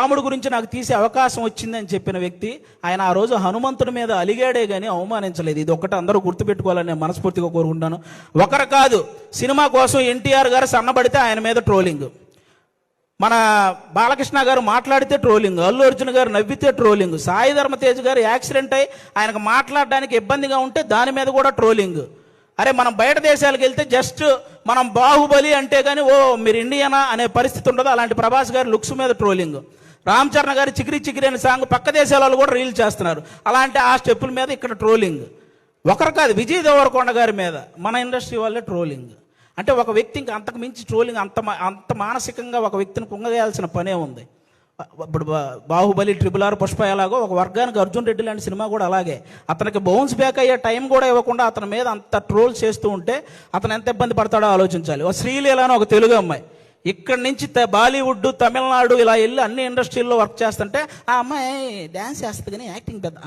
రాముడు గురించి నాకు తీసే అవకాశం వచ్చిందని చెప్పిన వ్యక్తి ఆయన ఆ రోజు హనుమంతుడి మీద అలిగాడే కానీ అవమానించలేదు. ఇది ఒక్కటి అందరూ గుర్తుపెట్టుకోవాలని నేను మనస్ఫూర్తిగా కోరుకుంటాను ఒకరు కాదు సినిమా కోసం ఎన్టీఆర్ గారు సన్నబడితే ఆయన మీద ట్రోలింగ్. మన బాలకృష్ణ గారు మాట్లాడితే ట్రోలింగ్ అల్లు అర్జున్ గారు నవ్వితే ట్రోలింగ్ సాయి ధర్మతేజ్ గారు యాక్సిడెంట్ అయి ఆయనకు మాట్లాడడానికి ఇబ్బందిగా ఉంటే దాని మీద కూడా ట్రోలింగ్. అరే మనం బయట దేశాలకు వెళ్తే జస్ట్ మనం బాహుబలి అంటే కానీ ఓ మీరు ఇండియనా అనే పరిస్థితి ఉండదు. అలాంటి ప్రభాస్ గారి లుక్స్ మీద ట్రోలింగ్. రామ్ చరణ్ గారి చికిరి చికిరి అనే సాంగ్ పక్క దేశాల వాళ్ళు కూడా రీల్ చేస్తున్నారు. అలాంటి ఆ స్టెప్పుల మీద ఇక్కడ ట్రోలింగ్. ఒకరు కాదు విజయ్ దేవరకొండ గారి మీద మన ఇండస్ట్రీ వాళ్ళే ట్రోలింగ్. అంటే ఒక వ్యక్తి ఇంకా అంతకు మించి ట్రోలింగ్ అంత అంత మానసికంగా ఒక వ్యక్తిని కుంగవేయాల్సిన పనే ఉంది. ఇప్పుడు బాహుబలి ట్రిపుల్ ఆర్ పుష్ప ఎలాగో ఒక వర్గానికి అర్జున్ రెడ్డి లాంటి సినిమా కూడా అలాగే. అతనికి బౌన్స్ బ్యాక్ అయ్యే టైం కూడా ఇవ్వకుండా అతని మీద అంత ట్రోల్ చేస్తూ ఉంటే అతను ఎంత ఇబ్బంది పడతాడో ఆలోచించాలి. ఒక శ్రీలీల అని ఒక తెలుగు అమ్మాయి. ఇక్కడి నుంచి త- బాలీవుడ్ తమిళనాడు ఇలా వెళ్ళి అన్ని ఇండస్ట్రీల్లో వర్క్ చేస్తుంటే ఆ అమ్మాయి డ్యాన్స్ చేస్తుంది కానీ యాక్టింగ్ పెద్ద